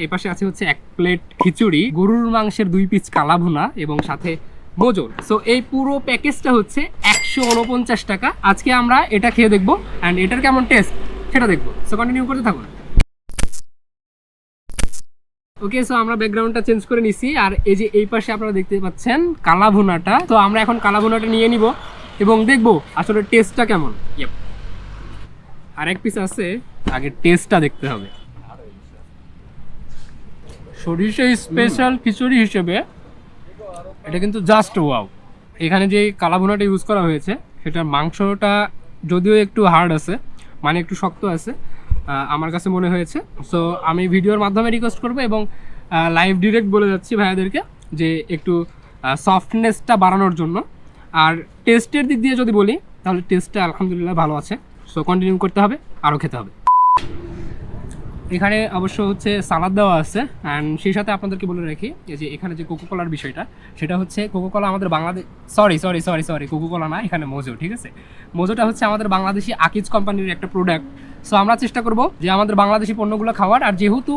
এই পাশে আছে হচ্ছে এক প্লেট খিচুড়ি, গরুর মাংসের দুই পিস কালা ভুনা এবং সাথে মোজো সো এই পুরো প্যাকেজটা হচ্ছে একশো উনপঞ্চাশ টাকা। আজকে আমরা এটা খেয়ে দেখব অ্যান্ড এটার কেমন টেস্ট সেটা দেখব। সো কন্টিনিউ করতে থাকুন। ওকে সো আমরা ব্যাকগ্রাউন্ডটা চেঞ্জ করে নিছি আর এই যে এই পাশে আপনারা দেখতে পাচ্ছেন কালা ভুনাটা তো আমরা এখন কালা ভুনাটা নিয়ে নিব এবং দেখব আসলে টেস্টটা কেমন। আর এক পিস আছে, আগে টেস্টটা দেখতে হবে। সরিষা স্পেশাল খিচুড়ি হিসেবে এটা কিন্তু জাস্ট ওয়াও এখানে যে কালা ভুনাটা ইউজ করা হয়েছে, সেটার মাংসটা যদিও একটু হার্ড আছে মানে একটু শক্ত আছে আমার কাছে মনে হয়েছে। সো আমি ভিডিওর মাধ্যমে রিকোয়েস্ট করব এবং লাইভ ডিরেক্ট বলে যাচ্ছি ভাইয়াদেরকে যে একটু সফটনেসটা বাড়ানোর জন্য। আর টেস্টের দিক দিয়ে যদি বলি, তাহলে টেস্টটা আলহামদুলিল্লাহ ভালো আছে। সো কন্টিনিউ করতে হবে আরও খেতে হবে। এখানে অবশ্য হচ্ছে সালাদ দেওয়া আছে অ্যান্ড সেই সাথে আপনাদেরকে বলে রাখি যে এখানে যে কোকোকলার বিষয়টা, সেটা হচ্ছে কোকোকলা আমাদের Bangladesh sorry sorry sorry sorry Coca Cola না, এখানে মোজো ঠিক আছে? মোজোটা হচ্ছে আমাদের বাংলাদেশি আকিজ কোম্পানির একটা প্রোডাক্ট সো আমরা চেষ্টা করব যে আমাদের বাংলাদেশি পণ্যগুলো খাওয়ার, আর যেহেতু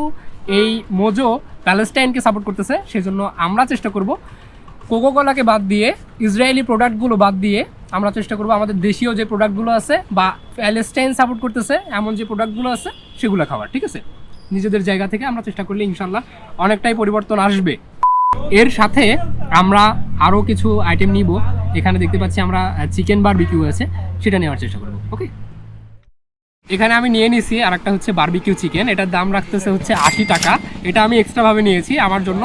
এই মোজো প্যালেস্টাইনকে সাপোর্ট করতেছে, সেজন্য আমরা চেষ্টা করব কোকোকলাকে বাদ দিয়ে ইসরায়েলি প্রোডাক্টগুলো বাদ দিয়ে আমরা চেষ্টা করব আমাদের দেশীয় যে প্রোডাক্টগুলো আছে বা প্যালেস্টাইন সাপোর্ট করতেছে, এমন যে প্রোডাক্টগুলো আছে, সেগুলো খাওয়ার, ঠিক আছে? নিজেদের জায়গা থেকে আমরা চেষ্টা করলে ইনশাল্লাহ অনেকটাই পরিবর্তন আসবে। এর সাথে আমরা আরও কিছু আইটেম নিব। এখানে দেখতে পাচ্ছি আমরা চিকেন বার বিকিউ আছে, সেটা নেওয়ার চেষ্টা করব, ওকে? এখানে আমি নিয়ে নিছি আর একটা হচ্ছে বারবিকিউ চিকেন এটার দাম রাখতেছে হচ্ছে আশি টাকা। এটা আমি এক্সট্রাভাবে নিয়েছি আমার জন্য।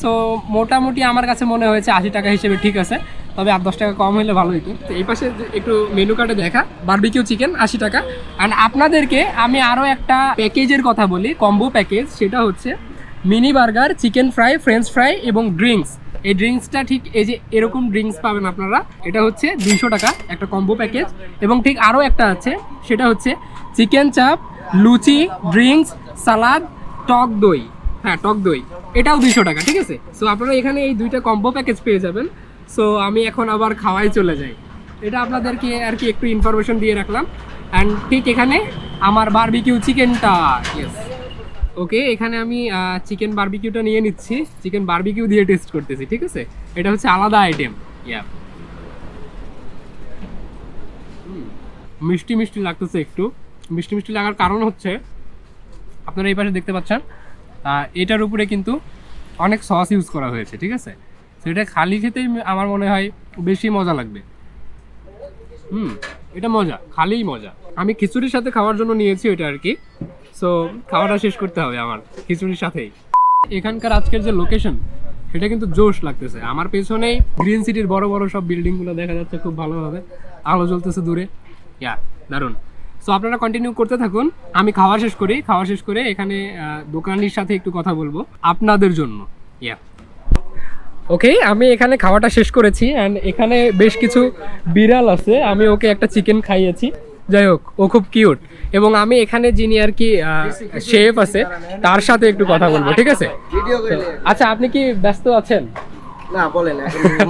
সো মোটামুটি আমার কাছে মনে হয়েছে আশি টাকা হিসেবে ঠিক আছে। তবে আট, দশ টাকা কম হলে ভালো হতো এই পাশে একটু মেনু কার্ডে দেখা বারবিকিউ চিকেন আশি টাকা। অ্যান্ড আপনাদেরকে আমি আরও একটা প্যাকেজের কথা বলি কম্বো প্যাকেজ সেটা হচ্ছে mini burger chicken fry french fry এবং ড্রিঙ্কস এই ড্রিঙ্কসটা ঠিক এই যে এরকম ড্রিঙ্কস পাবেন আপনারা, এটা হচ্ছে দুইশো টাকা একটা কম্বো প্যাকেজ এবং ঠিক আরও একটা আছে, সেটা হচ্ছে চিকেন চাপ লুচি ড্রিঙ্কস সালাদ টক দই। হ্যাঁ টক দই। এটাও দুইশো টাকা, ঠিক আছে? সো আপনারা এখানে এই দুইটা কম্বো প্যাকেজ পেয়ে যাবেন। সো আমি এখন আবার খাওয়াই চলে যাই। এটা আপনাদেরকে আর কি একটু ইনফরমেশন দিয়ে রাখলাম। অ্যান্ড ঠিক এখানে আমার বারবিকিউ চিকেনটা ইয়েস ওকে এখানে আমি চিকেন বারবিকিউটা নিয়ে নিচ্ছি। চিকেন বারবিকিউ দিয়ে টেস্ট করতেছি, ঠিক আছে? এটা হচ্ছে আলাদা আইটেম ইয়া মিষ্টি মিষ্টি লাগতেছে একটু। মিষ্টি মিষ্টি লাগার কারণ হচ্ছে, আপনারা এই পাশে দেখতে পাচ্ছেন এটার উপরে কিন্তু অনেক সস ইউজ করা হয়েছে, ঠিক আছে? সেটা খালি খেতেই আমার মনে হয় বেশি মজা লাগবে। হুম, এটা মজা, খালিই মজা। আমি খিচুড়ির সাথে খাওয়ার জন্য নিয়েছি এটা আর কি। সো খাওয়াটা শেষ করতে হবে আমার খিচুড়ির সাথেই। এখানকার আজকের যে লোকেশন সেটা কিন্তু জোশ লাগতেছে। আমার পেছনেই গ্রিন সিটির বড় বড় সব বিল্ডিংগুলো দেখা যাচ্ছে খুব ভালোভাবে। আলো জ্বলতেছে দূরে। ইয়া দারুণ। সো আপনারা কন্টিনিউ করতে থাকুন। আমি খাওয়া শেষ করি। খাওয়া শেষ করে এখানে দোকানির সাথে একটু কথা বলব। আপনাদের জন্য। ইয়া ওকে আমি এখানে খাওয়াটা শেষ করেছি অ্যান্ড এখানে বেশ কিছু বিড়াল আছে। আমি ওকে একটা চিকেন খাইয়েছি। যাই হোক ও খুব কিউট এবং আমি এখানে যিনি আর কি শেফ আছে তার সাথে একটু কথা বলব ঠিক আছে? আচ্ছা আপনি কি ব্যস্ত আছেন? না বলেন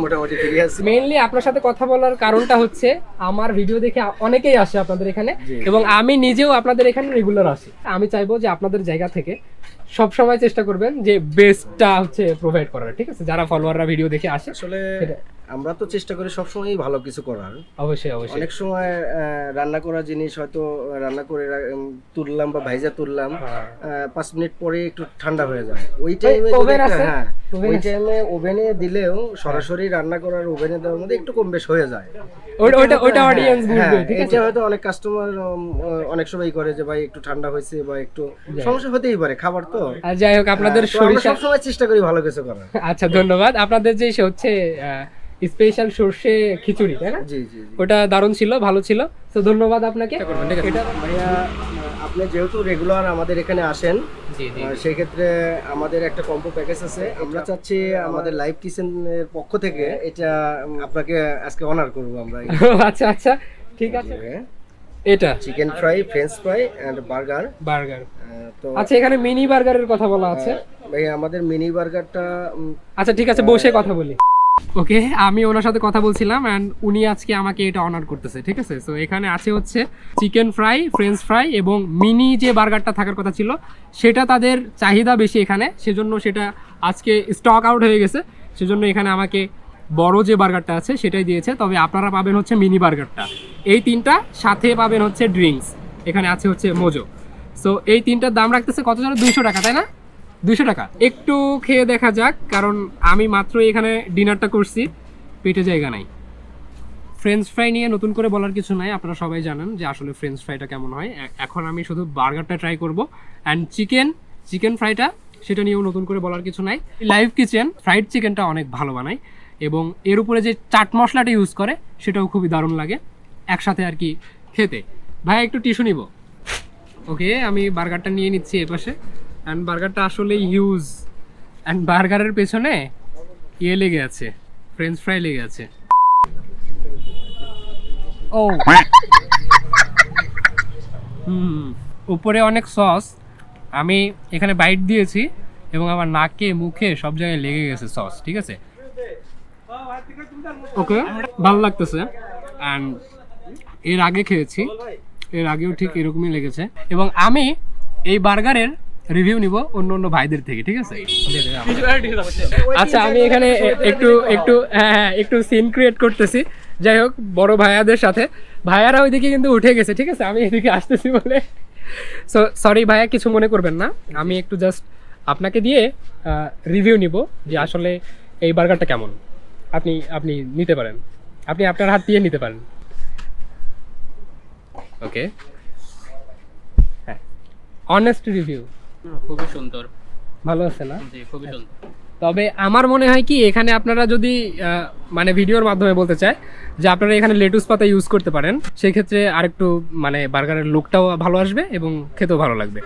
মোটামুটি ফ্রি আছি। মেইনলি আপনার সাথে কথা বলার কারণটা হচ্ছে আমার ভিডিও দেখে অনেকেই আসে আপনাদের এখানে। এবং আমি নিজেও আপনাদের এখানে রেগুলার আসি। আমি চাইব যে আপনাদের জায়গা থেকে সব সময় চেষ্টা করবেন যে বেস্টটা হচ্ছে প্রোভাইড করার ঠিক আছে? যারা ফলোয়াররা ভিডিও দেখে আসে আসলে আমরা তো চেষ্টা করি সবসময় ভালো কিছু করার। অবশ্যই অবশ্যই। অনেক সময় রান্না করা জিনিস হয়তো রান্না করে তুললাম বা ভাইজা তুললাম হ্যাঁ। পাঁচ মিনিট পরে একটু ঠান্ডা হয়ে যায়। ওই টাইমে হ্যাঁ ওই টাইমে ওভেনে দিলেও সরাসরি রান্না করার ওভেনে দেওয়ার মধ্যে একটু কম বেশ হয়ে যায়। ওই- ওইটা ওইটা হ্যাঁ, অডিয়েন্স বুঝবে হ্যাঁ, ঠিক আছে? এটা হয়তো অনেক কাস্টমার অনেক সময় করে যে ভাই একটু ঠান্ডা হয়েছে বা একটু সমস্যা হতেই পারে খাবার তো। আর যাই হোক আপনাদের হ্যাঁ, সরিষা সবসময় চেষ্টা করি ভালো কিছু করার। আচ্ছা ধন্যবাদ। আপনাদের যে হচ্ছে স্পেশাল সর্ষে খিচুড়ি তাই না? ওটা দারুণ ছিল ভালো ছিল। তো ধন্যবাদ আপনাকে। এটা ভাইয়া আপনি যেহেতু রেগুলার আমাদের এখানে আসেন জি জি। আহ, সেই ক্ষেত্রে আমাদের একটা কম্পো প্যাকেজ আছে। আমরা চাচ্ছি আমাদের লাইভ কিচেনের পক্ষ থেকে এটা আপনাকে আজকে অনার করব আমরা। আচ্ছা আচ্ছা। ঠিক আছে। এটা। Chicken fry french fry and burger burger তো আচ্ছা এখানে মিনি বার্গারের কথা বলা আছে। ভাই আমাদের মিনি বার্গারটা আচ্ছা ঠিক আছে বসে কথা বলি। ওকে, আমি ওনার সাথে কথা বলছিলাম অ্যান্ড উনি আজকে আমাকে এটা অনার করতেছে, ঠিক আছে? সো এখানে আছে হচ্ছে চিকেন ফ্রাই ফ্রেঞ্চ ফ্রাই এবং মিনি যে বার্গারটা থাকার কথা ছিল, সেটা তাদের চাহিদা বেশি এখানে, সেজন্য সেটা আজকে স্টক আউট হয়ে গেছে, সেজন্য এখানে আমাকে বড় যে বার্গারটা আছে সেটাই দিয়েছে, তবে আপনারা পাবেন হচ্ছে মিনি বার্গারটা এই তিনটা সাথে পাবেন হচ্ছে ড্রিঙ্কস এখানে আছে হচ্ছে মোজো সো এই তিনটার দাম রাখতেছে কত যেন দুইশো টাকা, তাই না? দুইশো টাকা। একটু খেয়ে দেখা যাক, কারণ আমি মাত্র এখানে ডিনারটা করছি, পেটে জায়গা নাই। ফ্রেঞ্চ ফ্রাই নিয়ে নতুন করে বলার কিছু নাই, আপনারা সবাই জানেন যে আসলে ফ্রেঞ্চ ফ্রাইটা কেমন হয়। এখন আমি শুধু বার্গারটা ট্রাই করব অ্যান্ড চিকেন চিকেন ফ্রাইটা সেটা নিয়েও নতুন করে বলার কিছু নাই। লাইভ কিচেন ফ্রাইড চিকেনটা অনেক ভালো বানায়, এবং এর উপরে যে চাট মশলাটা ইউজ করে, সেটাও খুবই দারুণ লাগে, একসাথে আর কি খেতে। ভাই, একটু টিস্যু নিব। ওকে আমি বার্গারটা নিয়ে নিচ্ছি এপাশে। অ্যান্ড বার্গারটা আসলে হিউজ অ্যান্ড বার্গারের পেছনে ইয়ে লেগে আছে ফ্রেঞ্চ ফ্রাই লেগে আছে। ও। হুম, উপরে অনেক সস আমি এখানে বাইট দিয়েছি এবং আমার নাকে, মুখে সব জায়গায় লেগে গেছে সস ঠিক আছে? ওকে, ভালো লাগতেছে। অ্যান্ড এর আগে খেয়েছি। এর আগেও ঠিক এরকমই লেগেছে। এবং আমি এই বার্গারের রিভিউ নিব অন্য অন্য ভাইদের থেকে, ঠিক আছে? আচ্ছা আমি এখানে একটু একটু হ্যাঁ হ্যাঁ একটু সিন ক্রিয়েট করতেছি। যাই হোক, বড় ভাইয়াদের সাথে। ভাইয়ারা ওইদিকে কিন্তু উঠে গেছে, ঠিক আছে? আমি এদিকে আসতেছি বলে। সো সরি ভাইয়া, কিছু মনে করবেন না। আমি একটু জাস্ট আপনাকে দিয়ে রিভিউ নিব যে আসলে এই বার্গারটা কেমন। আপনি আপনি নিতে পারেন। আপনি আপনার হাত দিয়ে নিতে পারেন। ওকে হ্যাঁ। অনেস্ট রিভিউ খুবই সুন্দর। ভালো আছে না? জি খুবই সুন্দর। তবে আমার মনে হয় কি এখানে আপনারা যদি মানে ভিডিওর মাধ্যমে বলতে চায় যে আপনারা এখানে লেটুস পাতা ইউজ করতে পারেন সেই ক্ষেত্রে আরেকটু মানে বার্গারের লুকটাও ভালো আসবে এবং খেতেও ভালো লাগবে।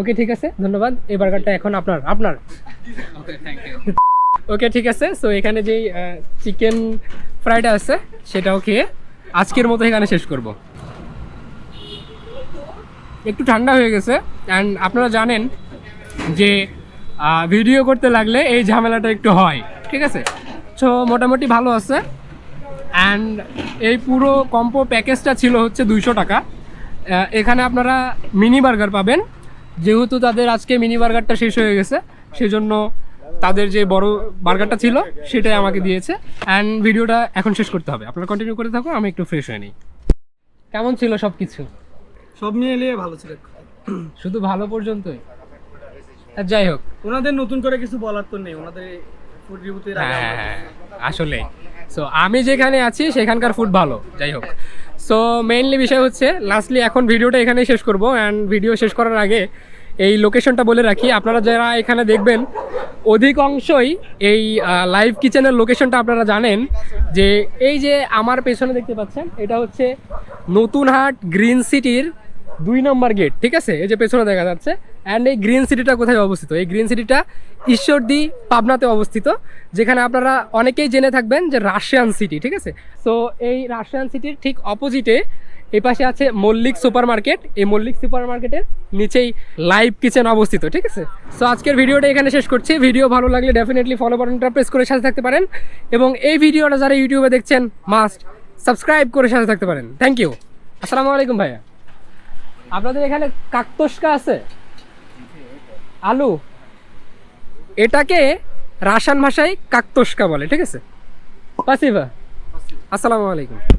ওকে ঠিক আছে ধন্যবাদ। এই বার্গারটা এখন আপনার আপনার। ওকে থ্যাংক ইউ ওকে ঠিক আছে সো এখানে যেই চিকেন ফ্রাইটা আছে সেটাও খেয়ে আজকের মতো এখানে শেষ করব। একটু ঠান্ডা হয়ে গেছে অ্যান্ড আপনারা জানেন যে ভিডিও করতে লাগলে এই ঝামেলাটা একটু হয় ঠিক আছে? সো মোটামুটি ভালো আছে। অ্যান্ড এই পুরো কম্পো প্যাকেজটা ছিল হচ্ছে দুইশো টাকা। এখানে আপনারা মিনি বার্গার পাবেন। যেহেতু তাদের আজকে মিনি বার্গারটা শেষ হয়ে গেছে সেজন্য তাদের যে বড় বার্গারটা ছিল সেটাই আমাকে দিয়েছে। অ্যান্ড ভিডিওটা এখন শেষ করতে হবে। আপনারা কন্টিনিউ করে থাকুন আমি একটু ফ্রেশ হয়ে নিই। কেমন ছিল সব কিছু সব নিয়ে এলে ভালো ছিল। শুধু ভালো পর্যন্তই? যাই হোক। ওনাদের নতুন করে কিছু বলার তো নেই ওনাদের ফুড রিভিউতে আসলে সো আমি যেখানে আছি সেখানকার ফুড ভালো যাই হোক। সো মেইনলি বিষয় হচ্ছে লাস্টলি এখন ভিডিওটা এখানে শেষ করব অ্যান্ড ভিডিও শেষ করার আগে এই লোকেশনটা বলে রাখি। আপনারা যারা এখানে দেখবেন অধিকাংশই এই লাইভ কিচেনের লোকেশনটা আপনারা জানেন যে এই যে আমার পেছনে দেখতে পাচ্ছেন এটা হচ্ছে নতুনহাট গ্রিন সিটির দুই নম্বর গেট ঠিক আছে? এই যে পেছনে দেখা যাচ্ছে। অ্যান্ড এই গ্রিন সিটিটা কোথায় অবস্থিত? এই গ্রিন সিটিটা ঈশ্বরদী পাবনাতে অবস্থিত, যেখানে আপনারা অনেকেই জেনে থাকবেন যে রাশিয়ান সিটি ঠিক আছে? তো এই রাশিয়ান সিটির ঠিক অপোজিটে এই পাশে আছে মল্লিক সুপার মার্কেট এই মল্লিক সুপার মার্কেটের নিচেই লাইভ কিচেন অবস্থিত, ঠিক আছে? সো আজকের ভিডিওটা এখানে শেষ করছি। ভিডিও ভালো লাগলে ডেফিনেটলি ফলো বাটনটা প্রেস করে সাথে থাকতে পারেন। এবং এই ভিডিওটা যারা ইউটিউবে দেখছেন মাস্ট সাবস্ক্রাইব করে সাথে থাকতে পারেন। থ্যাংক ইউ আসসালামু আলাইকুম ভাইয়া। আপনাদের এখানে কাকতস্কা আছে? আলু? এটাকে রাসান ভাষায় কাকতস্কা বলে ঠিক আছে? পাসিভা আসসালামু আলাইকুম।